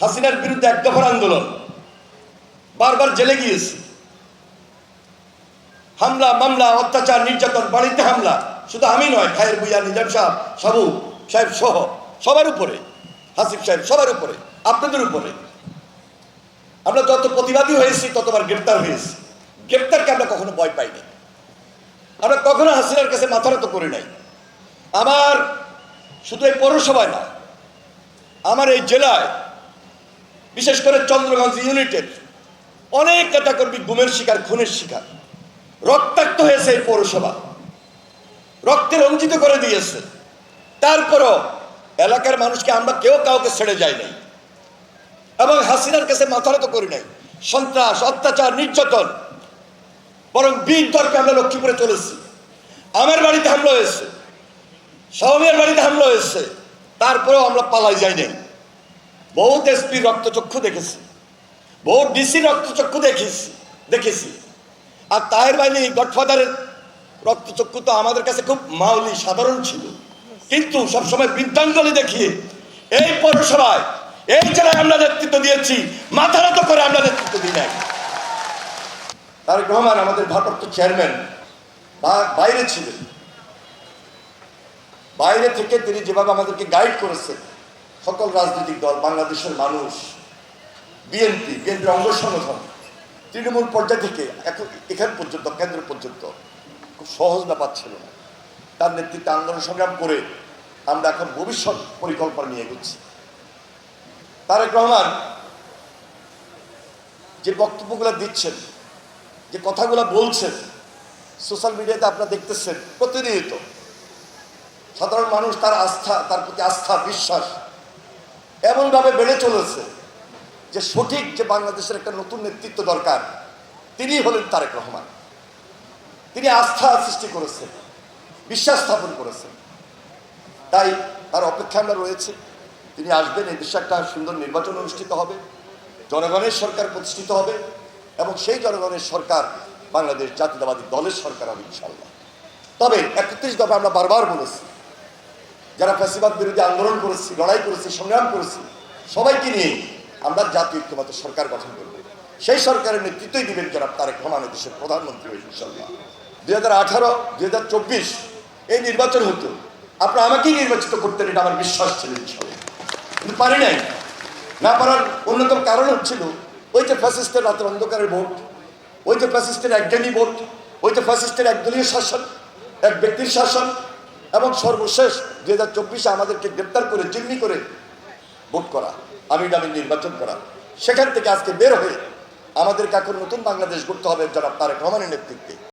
হাসিনার বিরুদ্ধে এক দফার আন্দোলন। বারবার জেলে গিয়েছি। হামলা, মামলা, অত্যাচার, নির্যাতন, বাড়িতে হামলা, শুধু আমি নয়, খায়ের বুইয়া নিজাম সাহেব সাবু সাহেব সহ সবার উপরে হাসিফ সাহেব সবার উপরে, আপনাদের উপরে। আমরা যত প্রতিবাদী হয়েছি ততবার গ্রেপ্তার হয়েছি। গ্রেপ্তারকে আমরা কখনো ভয় পাইনি। আমরা কখনো হাসিনার কাছে মাথা নত করি নাই। আমার শুধু এই পৌরসভায় না, আমার এই জেলায় বিশেষ করে চন্দ্রগঞ্জ ইউনিটের। অনেক নেতাকর্মী গুমের শিকার, খুনের শিকার। রক্তাক্ত হয়েছে এই পৌরসভা। রক্তে রঞ্জিত করে দিয়েছে। তারপরও এলাকার মানুষকে আমরা কেউ কাউকে ছেড়ে যাই নাই। এবং হাসিনার কাছে মাথা নত করি নাই। সন্ত্রাস, অত্যাচার, নির্যাতন। বরং বীর দরকে আমরা লক্ষ্মীপুরে চলেছি। আমার বাড়িতে হামলা হয়েছে। সৌমের বাড়িতে হামলা হয়েছে। তারপরেও আমরা পালাই যাই নাই। বহুত এসপি রক্তচক্ষু দেখেছি বহু ডিসি রক্তচক্ষু দেখেছি দেখেছি। আর তাহের বাহিনী, গডফাদারের রক্তচক্ষু তো আমাদের কাছে খুব মাউলি, সাধারণ ছিল। কিন্তু সবসময় বৃদ্ধাঙ্গলি দেখিয়ে এই পৌরসভায়, এই জেলায় আমরা নেতৃত্ব দিয়েছি, মাথা নত করে আমরা নেতৃত্ব দিই নাই। তারেক রহমান আমাদের ভারপ্রাপ্ত চেয়ারম্যান বাইরে ছিলেন। বাইরে থেকে তিনি যেভাবে আমাদেরকে গাইড করেছেন সকল রাজনৈতিক দল, বাংলাদেশের মানুষ, বিএনপি বিএনপির অঙ্গ সংগঠন, তৃণমূল পর্যায় থেকে এখন এখান পর্যন্ত, কেন্দ্র পর্যন্ত খুব সহজ ব্যাপার ছিল না। তার নেতৃত্বে আন্দোলন সংগ্রাম করে আমরা এখন ভবিষ্যৎ পরিকল্পনা নিয়ে এগোচ্ছি। তারেক রহমান যে বক্তব্যগুলো দিচ্ছেন, যে কথাগুলো বলছেন, সোশ্যাল মিডিয়াতে আপনারা দেখতেছেন, প্রতিনিয়ত সাধারণ মানুষ তার আস্থা, তার প্রতি আস্থা, বিশ্বাস এমনভাবে বেড়ে চলেছে যে সঠিক যে বাংলাদেশের একটা নতুন নেতৃত্ব দরকার, তিনি হলেন তারেক রহমান। তিনি আস্থা সৃষ্টি করেছেন, বিশ্বাস স্থাপন করেছেন। তাই তার অপেক্ষা আমরা রয়েছে। তিনি আসবেন, এই দেশে একটা সুন্দর নির্বাচন অনুষ্ঠিত হবে, জনগণের সরকার প্রতিষ্ঠিত হবে, এবং সেই জনগণের সরকার বাংলাদেশ জাতীয়তাবাদী দলের সরকার হবে ইনশাল্লাহ তবে একত্রিশ দফা আমরা বারবার বলেছি যারা ফ্যাসিবাদ বিরোধী আন্দোলন করেছি, লড়াই করেছি, সংগ্রাম করেছি, সবাইকে নিয়ে আমরা জাতীয় ঐক্যমত সরকার গঠন করব। সেই সরকারের নেতৃত্বই দিবেন জনাব তারেক রহমান দেশের প্রধানমন্ত্রী হয়ে ইনশাল্লাহ দুই হাজার আঠারো, দুই হাজার চব্বিশ, এই নির্বাচন হতো। আপনারা আমাকেই নির্বাচিত করতেন, এটা আমার বিশ্বাস ছিল ইনশাল্লাহ কিন্তু পারি নাই। না পারার অন্যতম কারণ হচ্ছিল, ওই যে ফ্যাসিস্টের রাতের অন্ধকারের ভোট, ওই যে ফ্যাসিস্টের একজ্ঞানী ভোট, ওই যে ফ্যাসিস্টের একদলীয় শাসন, এক ব্যক্তির শাসন এবং সর্বশেষ দুই হাজার চব্বিশে আমাদেরকে গ্রেপ্তার করে, জিম্মি করে ভোট করা আমি দামি নির্বাচন করা। সেখান থেকে আজকে বের হয়ে আমাদেরকে এখন নতুন বাংলাদেশ গড়তে হবে যারা তারেক রহমানের নেতৃত্বে।